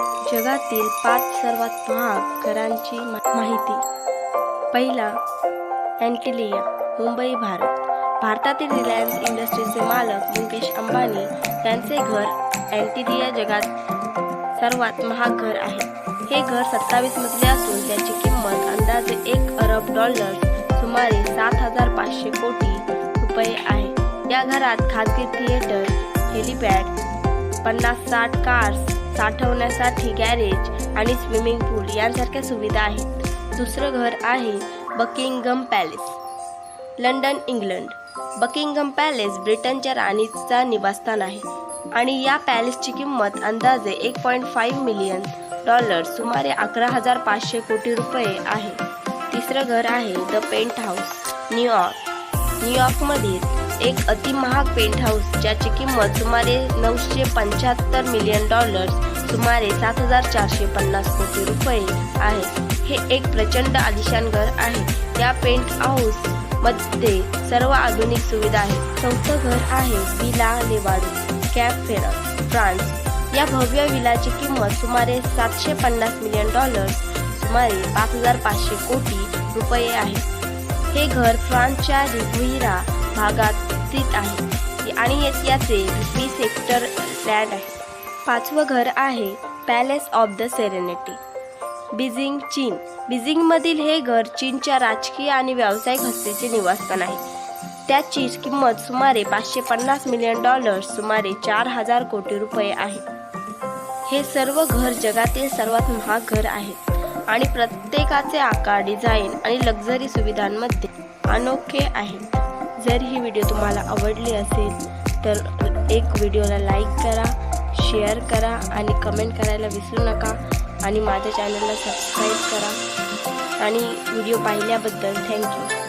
जगातील पाच सर्वात महाग घरांची माहिती. पहिला अँटिलिया मुंबई भारत. भारतातील रिलायन्स इंडस्ट्रीजचे मालक मुकेश अंबानी यांचे घर अँटिलिया जगात सर्वात महाग घर आहे. हे घर सत्तावीस मजले असून त्याची किंमत अंदाजे एक अरब डॉलर सुमारे सात हजार पाचशे कोटी रुपये आहे. या घरात खाजगी थिएटर हेलिपॅड पन्नास साठ कार्स साठवण्यासाठी गॅरेज आणि स्विमिंग पूल यांसारख्या सुविधा आहेत. दुसरं घर आहे Buckingham Palace. London England. Buckingham Palace ब्रिटनच्या राणीचा निवासस्थान आहे आणि या पॅलेसची किंमत अंदाजे एक पॉईंट फाईव्ह मिलियन डॉलर सुमारे अकरा हजार पाचशे कोटी रुपये आहे. तिसरं घर आहे द पेंट हाऊस न्यूयॉर्क न्यूयॉर्कमधील एक अतिमहाग पेंट हाऊस ज्याची किंमत सुमारे नऊशे पंच्याहत्तर मिलियन डॉलर्स सुमारे सात हजार चारशे पन्नास कोटी रुपये आहे. हे एक प्रचंड आलिशान घर आहे. या पेंट हाऊसमध्ये सर्व आधुनिक सुविधा आहेत. चौथं घर आहे विला लेवाडू कॅप फेरा फ्रान्स. या भव्य विलाची किंमत सुमारे सातशे पन्नास मिलियन डॉलर्स सुमारे पाच हजार पाचशे कोटी रुपये आहे. हे घर फ्रान्सच्या रिगुईरा भागात स्थित आहे. आणि याचे व्ही सेक्टर लँड आहे. पाचवं घर आहे palace of the serenity Beijing चीन. बीजिंगमधील हे घर चीनच्या राजकीय आणि व्यावसायिक हस्तीचे निवासस्थान आहे. त्याची किंमत सुमारे पाचशे पन्नास मिलियन डॉलर्स सुमारे चार हजार कोटी रुपये आहे. हे सर्व घर जगातील सर्वात महाग घर आहे. आणि प्रत्येकाचे आकार डिझाईन आणि लक्झरी सुविधांमध्ये अनोखे आहेत जर ही व्हिडिओ तुम्हाला आवडली असेल तर एक व्हिडिओला लाईक करा शेअर करा आणि कमेंट करायला विसरू नका. आणि माझ्या चॅनलला सबस्क्राईब करा. आणि व्हिडिओ पाहिल्याबद्दल थँक्यू